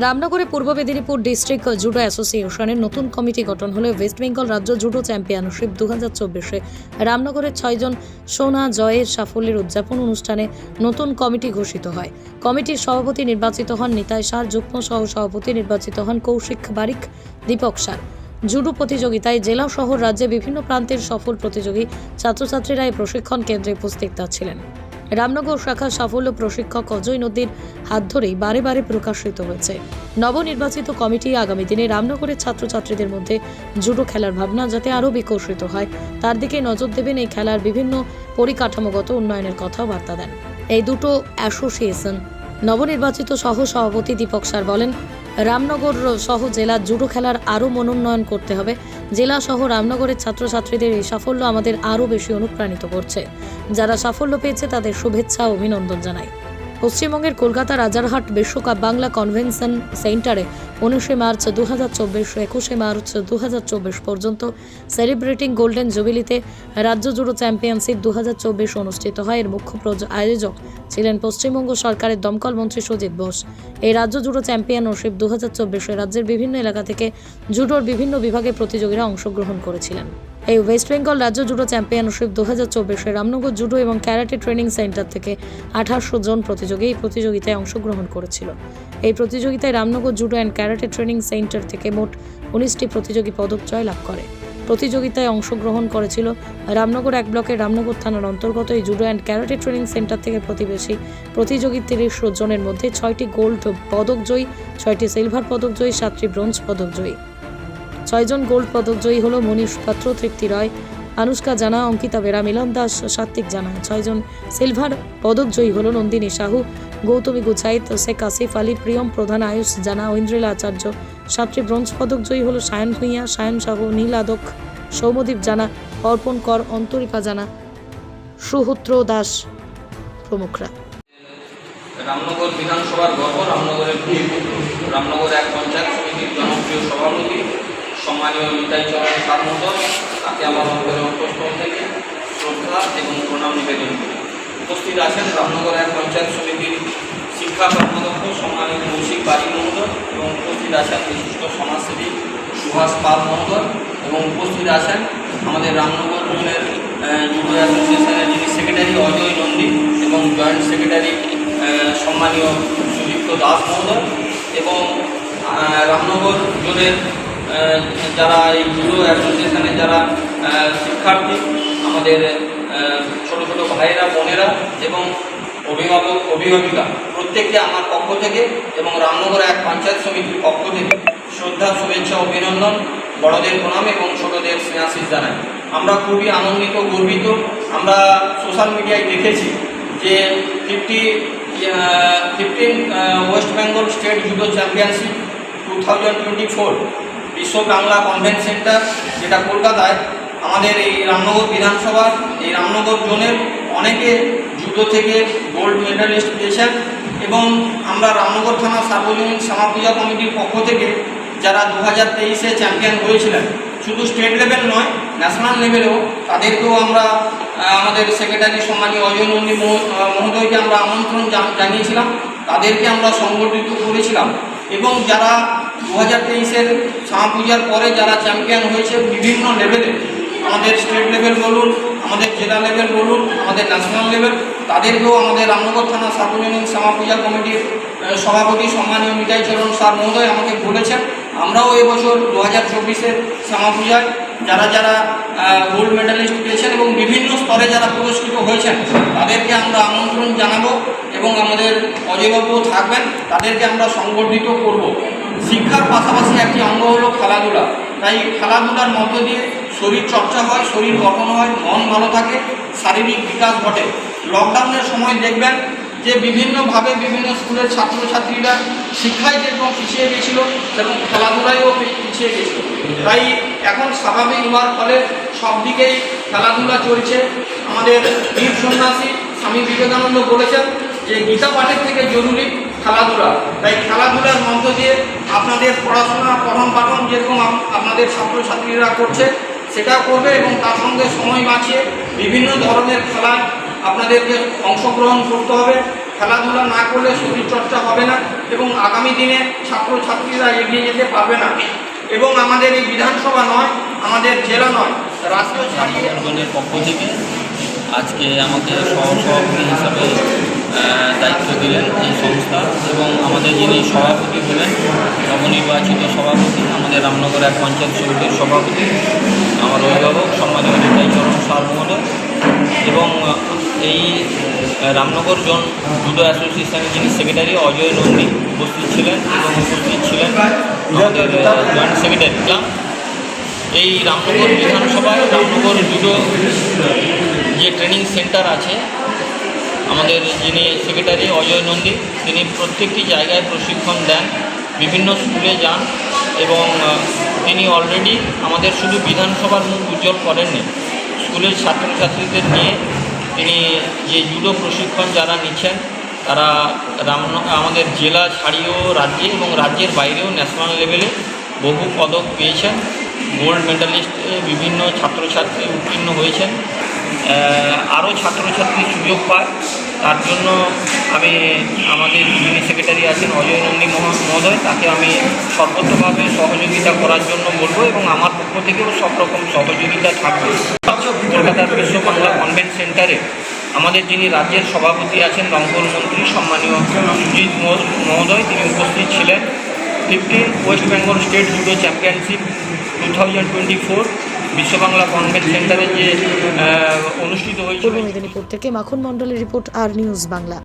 রামনগরে পূর্ব Medinipur district judo অ্যাসোসিয়েশনের নতুন committee গঠন হলে ওয়েস্ট বেঙ্গল রাজ্য জুডো চ্যাম্পিয়নশিপ দু হাজার চব্বিশে রামনগরের ছয়জন সোনা জয়ের সাফল্যের উদযাপন অনুষ্ঠানে নতুন কমিটি ঘোষিত হয়। কমিটির সভাপতি নির্বাচিত হন নিতাই সার, যুগ্ম সহ সভাপতি নির্বাচিত হন কৌশিক বারিক, দীপক সার। জুডো প্রতিযোগিতায় জেলা শহর রাজ্যে বিভিন্ন প্রান্তের সফল প্রতিযোগী ছাত্রছাত্রীরা এই প্রশিক্ষণ কেন্দ্রে উপস্থিত ছিলেন। রামনগর শাখার সাফল্য প্রশিক্ষক অজয় নদীর হাত ধরেই বারে বারে প্রকাশিত হয়েছে। নবনির্বাচিত কমিটি আগামী দিনে রামনগরের ছাত্রছাত্রীদের মধ্যে জুডো খেলার ভাবনা যাতে আরও বিকশিত হয়, তার দিকে নজর দেবেন এই খেলার বিভিন্ন পরিকাঠামোগত উন্নয়নের কথাও বার্তা দেন। এই দুটো অ্যাসোসিয়েশন, নবনির্বাচিত সহ সভাপতি দীপক স্যার বলেন, রামনগর সহ জেলার জুডো খেলার আরও মনোন্নয়ন করতে হবে জেলা সহ রামনগরের ছাত্রছাত্রীদের এই সাফল্য আমাদের আরও বেশি অনুপ্রাণিত করছে। যারা সাফল্য পেয়েছে তাদের শুভেচ্ছা অভিনন্দন জানাই। পশ্চিমবঙ্গের কলকাতা রাজারহাট বিশ্বকাপ বাংলা কনভেনশন সেন্টারে উনিশে মার্চ দু হাজার চব্বিশ একুশে মার্চ দু হাজার চব্বিশ পর্যন্ত সেলিব্রেটিং গোল্ডেন জুবিলিতে রাজ্য জুডো চ্যাম্পিয়নশিপ দু হাজার চব্বিশ অনুষ্ঠিত হয়। এর মুখ্য আয়োজক ছিলেন পশ্চিমবঙ্গ সরকারের দমকল মন্ত্রী সুজিত বোস। এই রাজ্য জুডো চ্যাম্পিয়নশিপ দু হাজার চব্বিশে রাজ্যের বিভিন্ন এলাকা থেকে জুডোর বিভিন্ন বিভাগে প্রতিযোগীরা অংশগ্রহণ করেছিলেন। এই ওয়েস্ট বেঙ্গল রাজ্য জুডো চ্যাম্পিয়নশিপ দু হাজার চব্বিশে রামনগর জুডো এবং ক্যারাটে ট্রেনিং সেন্টার থেকে আঠাশশো জন প্রতিযোগী এই প্রতিযোগিতায় অংশগ্রহণ করেছিল। এই প্রতিযোগিতায় Ramnagar judo and karate training centre থেকে মোট উনিশটি প্রতিযোগী পদক জয় লাভ করে। প্রতিযোগিতায় অংশগ্রহণ করেছিল রামনগর এক ব্লকের রামনগর থানার অন্তর্গত এই judo and karate training centre থেকে প্রতিবেশী প্রতিযোগী তিরিশ জনের মধ্যে ছয়টি গোল্ড পদক জয়ী ছয়টি সিলভার পদক জয়ী সাতটি ব্রোঞ্জ পদক জয়ী ছয়জন গোল্ড পদক জয়ী হল মনীষ পাত্র, তৃপ্তি রায়, আনুষ্কা জানা, অঙ্কিতা বেরা, মিলন দাস, সাত্বিক জানা। ছয়জন সিলভার পদক জয়ী হল নন্দিনী সাহু, গৌতমী গুছাইত, শেখ আসিফ আলী, প্রিয়ম প্রধান, আয়ুষ জানা, ঐন্দ্রিলা আচার্য। সাতটি ব্রোঞ্জ পদক জয়ী হল সায়ন ভূঁইয়া, সায়ন সাহু, নীল আদক, সৌমদীপ জানা, অর্পণ কর অন্তরিকা জানা, সুহূত্র দাস প্রমুখরা। রামনগর বিধানসভার গর্ব রামনগরের রামনগর এক পঞ্চায়েত সমিতির জনপ্রিয় সভাপতি সম্মানীয় নিতাই চরণ সারমোদর তাকে আমার অন্তরের অন্তঃস্থল থেকে শ্রদ্ধা এবং প্রণাম নিবেদন করি। উপস্থিত আছেন রামনগর এক পঞ্চায়েত সমিতির শিক্ষা কর্মাধ্যক্ষ সম্মানীয় কৌশিক বাড়ি মহোদয় এবং উপস্থিত আছেন বিশিষ্ট সমাজসেবী সুভাষ পাল মহোদয় এবং উপস্থিত আছেন আমাদের রামনগর জোনের জুডো অ্যাসোসিয়েশনের যিনি সেক্রেটারি অজয় নন্দী এবং জয়েন্ট সেক্রেটারি সম্মানীয় সুদীপ্ত দাস মহোদয় এবং রামনগর জোনের যারা এই জুডো অ্যাসোসিয়েশনে যারা শিক্ষার্থী, আমাদের ছোট ছোট ভাইয়েরা, বোনেরা এবং অভিভাবক, অভিভাবিকা, প্রত্যেককে আমার পক্ষ থেকে এবং রামনগর এক পঞ্চায়েত সমিতির পক্ষ থেকে শ্রদ্ধা, শুভেচ্ছা, অভিনন্দন, বড়দের প্রণাম এবং ছোটদের স্নেহাশিস জানাই। আমরা খুবই আনন্দিত, গর্বিত। আমরা সোশ্যাল মিডিয়ায় দেখেছি যে fifty fifteen West Bengal state judo championship two thousand twenty four Biswa Bangla convent centre যেটা কলকাতায়, আমাদের এই রামনগর বিধানসভার এই রামনগর জোনের অনেকে জুডো থেকে গোল্ড মেডালিস্ট পেয়েছেন এবং আমরা রামনগর থানা সার্বজনীন শ্যামা পূজা কমিটির পক্ষ থেকে যারা দু হাজার তেইশে চ্যাম্পিয়ন হয়েছিলেন, শুধু স্টেট লেভেল নয় ন্যাশনাল লেভেলেও তাদেরকেও আমরা আমাদের সেক্রেটারি সম্মানীয় অজয় নন্দী মহোদয়কে আমরা আমন্ত্রণ জানিয়েছিলাম, তাদেরকে আমরা সংগঠিত করেছিলাম এবং যারা দু হাজার তেইশের শ্যামা পূজার পরে যারা চ্যাম্পিয়ন হয়েছে বিভিন্ন লেভেলে আমাদের স্টেট লেভেল বলুন, আমাদের জেলা লেভেল বলুন, আমাদের ন্যাশনাল লেভেল তাদেরকেও আমাদের রামনগর থানা সার্বজনীন শ্যামা পূজা কমিটির সভাপতি সম্মানীয় নিতাই চরণ স্যার মহোদয় আমাকে বলেছেন, আমরাও এবছর দু হাজার চব্বিশের শ্যামা পূজায় যারা যারা গোল্ড মেডালিস্ট পেয়েছেন এবং বিভিন্ন স্তরে যারা পুরস্কৃত হয়েছেন, তাদেরকে আমরা আমন্ত্রণ জানাব এবং আমাদের অজয়বাবুও থাকবেন, তাদেরকে আমরা সংগঠিত করব। শিক্ষার পাশাপাশি একটি অঙ্গ হলো খেলাধুলা। তাই খেলাধুলার মধ্য দিয়ে শরীর চর্চা হয়, শরীর গঠন হয়, মন ভালো থাকে, শারীরিক বিকাশ ঘটে। লকডাউনের সময় দেখবেন যে বিভিন্নভাবে বিভিন্ন স্কুলের ছাত্রছাত্রীরা শিক্ষায় যেরকম পিছিয়ে গেছিল সেরকম খেলাধুলায়ও পিছিয়ে গেছিল। তাই এখন স্বাভাবিক হওয়ার ফলে সব দিকেই খেলাধুলা চলছে। আমাদের বীর সন্ন্যাসী স্বামী বিবেকানন্দ বলেছেন যে গীতা পাঠের থেকে জরুরি খেলাধুলা। তাই খেলাধুলার মধ্য দিয়ে আপনাদের পড়াশোনা, পঠন পাঠন যেরকম আপনাদের ছাত্রছাত্রীরা করছে সেটা করবে এবং তার সঙ্গে সময় বাঁচিয়ে বিভিন্ন ধরনের খেলা আপনাদেরকে অংশগ্রহণ করতে হবে। খেলাধুলা না করলে শরীরচর্চা হবে না এবং আগামী দিনে ছাত্রছাত্রীরা এগিয়ে যেতে পারবে না। এবং আমাদের এই বিধানসভা নয়, আমাদের জেলা নয় ছাড়িয়ে পক্ষ থেকে আজকে আমাকে সহসভাপতি হিসাবে দায়িত্ব দিলেন এই সংস্থা এবং আমাদের যিনি সভাপতি হলেন নবনির্বাচিত সভাপতি আমাদের রামনগর এক পঞ্চায়েত সমিতির সভাপতি, আমার অভিভাবক, সম্মানীয় নিতাইচরণ সার মহোদয় এবং এই রামনগর জন জুডো অ্যাসোসিয়েশনের যিনি সেক্রেটারি অজয় নন্দী উপস্থিত ছিলেন এবং উপস্থিত ছিলেন আমাদের জয়েন্ট সেক্রেটারি ক্লাব। এই রামনগর বিধানসভায় রামনগর জুডো যে ট্রেনিং সেন্টার আছে আমাদের যিনি সেক্রেটারি অজয় নন্দী, তিনি প্রত্যেকটি জায়গায় প্রশিক্ষণ দেন, বিভিন্ন স্কুলে যান এবং তিনি অলরেডি আমাদের শুধু বিধানসভার মুখ উজ্জ্বল করেননি। স্কুলের ছাত্রছাত্রীদের নিয়ে তিনি যে জুডো প্রশিক্ষণ যারা নিচ্ছেন, তারা রামন আমাদের জেলা ছাড়িয়েও রাজ্যে এবং রাজ্যের বাইরেও ন্যাশনাল লেভেলে বহু পদক পেয়েছেন। গোল্ড মেডালিস্ট বিভিন্ন ছাত্রছাত্রী উত্তীর্ণ হয়েছেন। আরও ছাত্রছাত্রী সুযোগ পায়। তার জন্য আমি আমাদের যিনি সেক্রেটারি আছেন অজয় নন্দী মহা- মহোদয়, তাকে আমি সর্বতভাবে সহযোগিতা করার জন্য বলব এবং আমার পক্ষ থেকেও সব রকম সহযোগিতা থাকবে। কলকাতার বিশ্ব বাংলা কনভেন্ট সেন্টারে আমাদের যিনি রাজ্যের সভাপতি আছেন রংপুর মন্ত্রী সম্মানীয় সুজিত মহ- মহোদয়, তিনি উপস্থিত ছিলেন। Fifteen West Bengal state judo championship two thousand twenty four Biswa Bangla convent সেন্টারে যে অনুষ্ঠিত হয়েছিল। পূর্ব মেদিনীপুর থেকে মাখন মণ্ডলের রিপোর্ট আর নিউজ বাংলা।